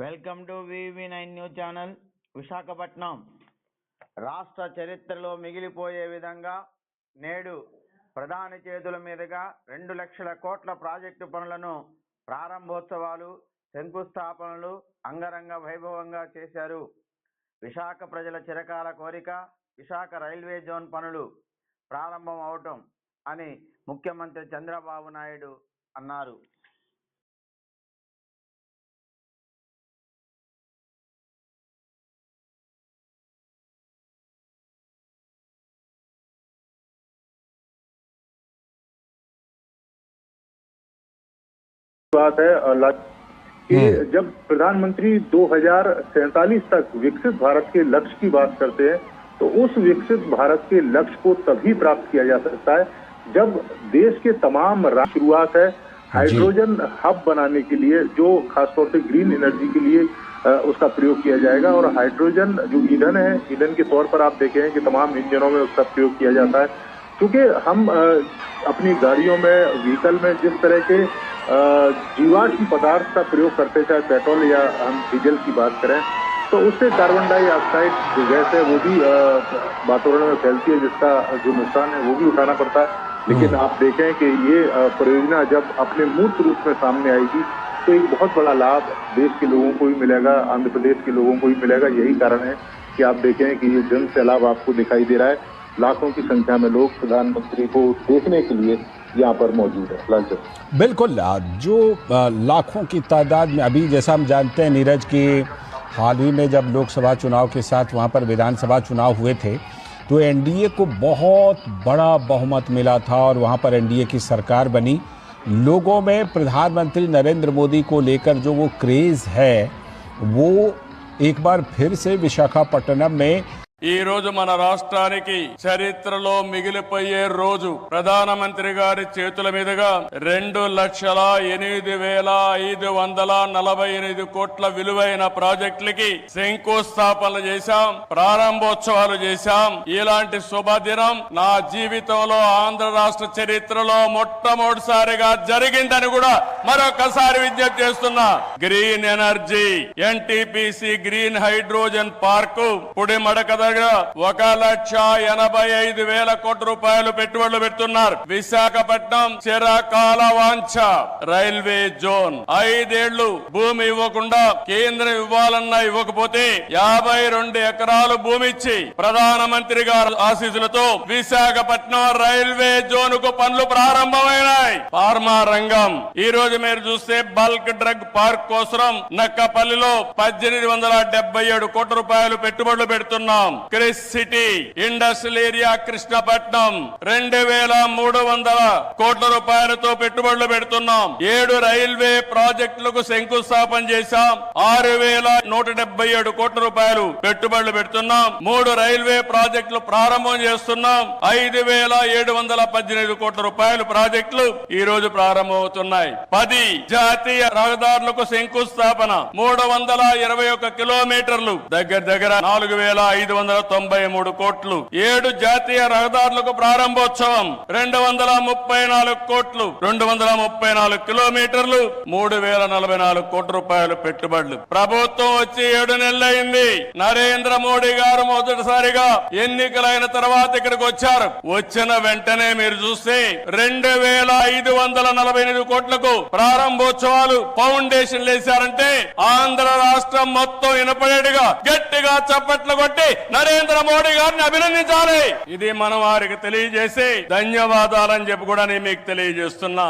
Welcome to VV nine news channel Visakhapatnam. రాష్ట్ర చరిత్రలో మిగిలిపోయే విధంగా నేడు ప్రధాని చేతుల మీదుగా రెండు లక్షల కోట్ల ప్రాజెక్టు పనులను ప్రారంభోత్సవాలు శంకుస్థాపనలు అంగరంగ వైభవంగా చేశారు. విశాఖ ప్రజల చిరకాల కోరిక విశాఖ రైల్వే జోన్ పనులు ప్రారంభం అవటం అని ముఖ్యమంత్రి చంద్రబాబు నాయుడు అన్నారు. बात है कि जब प्रधानमंत्री दो हज़ार सैंतालीस तक विकसित भारत के लक्ष्य की बात करते हैं तो उस विकसित भारत के लक्ष्य को तभी प्राप्त किया जा सकता है जब देश के तमाम शुरुआत है हाइड्रोजन हब बनाने के लिए जो खासतौर से ग्रीन एनर्जी के लिए उसका प्रयोग किया जाएगा। और हाइड्रोजन जो ईंधन है ईंधन के तौर पर आप देखे हैं कि तमाम इंजनों में उसका प्रयोग किया जाता है। क्योंकि हम अपनी गाड़ियों में व्हीकल में जिस तरह के जीवाश्म पदार्थ का प्रयोग करते चाहे पेट्रोल या हम डीजल की बात करें तो उससे कार्बन डाइऑक्साइड जो गैस है वो भी वातावरण में फैलती है जिसका जो नुकसान है वो भी उठाना पड़ता है। लेकिन आप देखें कि ये परियोजना जब अपने मूर्त रूप में सामने आएगी तो एक बहुत बड़ा लाभ देश के लोगों को भी मिलेगा आंध्र प्रदेश के लोगों को भी मिलेगा। यही कारण है कि आप देखें कि ये जन सैलाब आपको दिखाई दे रहा है। लाखों की संख्या में लोग प्रधानमंत्री को देखने के लिए यहाँ पर मौजूद है। बिल्कुल जो लाखों की तादाद में अभी जैसा हम जानते हैं नीरज की हाल ही में जब लोकसभा चुनाव के साथ वहाँ पर विधानसभा चुनाव हुए थे तो एनडीए को बहुत बड़ा बहुमत मिला था और वहाँ पर एनडीए की सरकार बनी। लोगों में प्रधानमंत्री नरेंद्र मोदी को लेकर जो वो क्रेज़ है, वो एक बार फिर से विशाखापट्टनम में ఈ రోజు మన రాష్ట్రానికి చరిత్రలో మిగిలిపోయే రోజు. ప్రధానమంత్రి గారి చేతుల మీదుగా రెండు లక్షల ఎనిమిది వేల ఐదు వందల నలభై ఎనిమిది కోట్ల విలువైన ప్రాజెక్టులకి శంకుస్థాపనలు చేశాం ప్రారంభోత్సవాలు చేశాం. ఇలాంటి శుభదినం నా జీవితంలో ఆంధ్ర రాష్ట్ర చరిత్రలో మొట్టమొదటిసారిగా జరిగిందని కూడా మరొకసారి విజ్ఞప్తి చేస్తున్నా. Green energy NTPC green hydrogen park పుడిమడకద దగ్గర ఒక లక్ష ఎనభై ఐదు వేల కోట్ల రూపాయలు పెట్టుబడులు పెడుతున్నారు. విశాఖపట్నం చిరకాల వాంఛ రైల్వే జోన్. ఐదేళ్ళు భూమి ఇవ్వకుండా కేంద్రం ఇవ్వాలన్నా ఇవ్వకపోతే యాభై రెండు ఎకరాలు భూమి ఇచ్చి ప్రధానమంత్రి గారు ఆశీస్సులతో విశాఖపట్నం రైల్వే జోన్కు పనులు ప్రారంభమైనాయి. ఫార్మా రంగం. ఈ రోజు మీరు చూస్తే బల్క్ డ్రగ్ పార్క్ కోసం నక్కపల్లిలో పద్దెనిమిది వందల డెబ్బై ఏడు కోట్ల రూపాయలు పెట్టుబడులు పెడుతున్నాం. Kris city industrial area Krishnapatnam రెండు వేల మూడు వందల కోట్ల రూపాయలతో పెట్టుబడులు పెడుతున్నాం. ఏడు రైల్వే ప్రాజెక్టులకు శంకుస్థాపన చేశాం. ఆరు వేల నూట డెబ్బై ఏడు కోట్ల రూపాయలు పెట్టుబడులు పెడుతున్నాం. మూడు రైల్వే ప్రాజెక్టులు ప్రారంభం చేస్తున్నాం. ఐదు వేల ఏడు వందల పద్దెనిమిది కోట్ల రూపాయలు ప్రాజెక్టులు ఈ రోజు ప్రారంభమవుతున్నాయి. పది జాతీయ రహదారులకు శంకుస్థాపన మూడు వందల ఇరవై ఒక్క కిలోమీటర్లు. దగ్గర దగ్గర నాలుగు వేల ఐదు వందల వందల తొంభై మూడు కోట్లు. ఏడు జాతీయ రహదారులకు ప్రారంభోత్సవం. రెండు వందల ముప్పై నాలుగు కోట్లు. రెండు వందల ముప్పై నాలుగు కిలోమీటర్లు. మూడు వేల నలభై నాలుగు కోట్ల రూపాయలు పెట్టుబడులు. ప్రభుత్వం వచ్చి ఏడు నెలలైంది. నరేంద్ర మోడీ గారు మొదటిసారిగా ఎన్నికలైన తర్వాత ఇక్కడికి వచ్చారు. వచ్చిన వెంటనే మీరు చూస్తే రెండు వేల ఐదు వందల నలభై ఎనిమిది కోట్లకు ప్రారంభోత్సవాలు ఫౌండేషన్ వేశారంటే ఆంధ్ర రాష్ట్రం మొత్తం వినపడేట్టుగా గట్టిగా చప్పట్లు కొట్టి నరేంద్ర మోడీ గారిని అభినందించాలి. ఇది మనం వారికి తెలియజేసి ధన్యవాదాలని చెప్పి కూడా నేను మీకు తెలియజేస్తున్నా.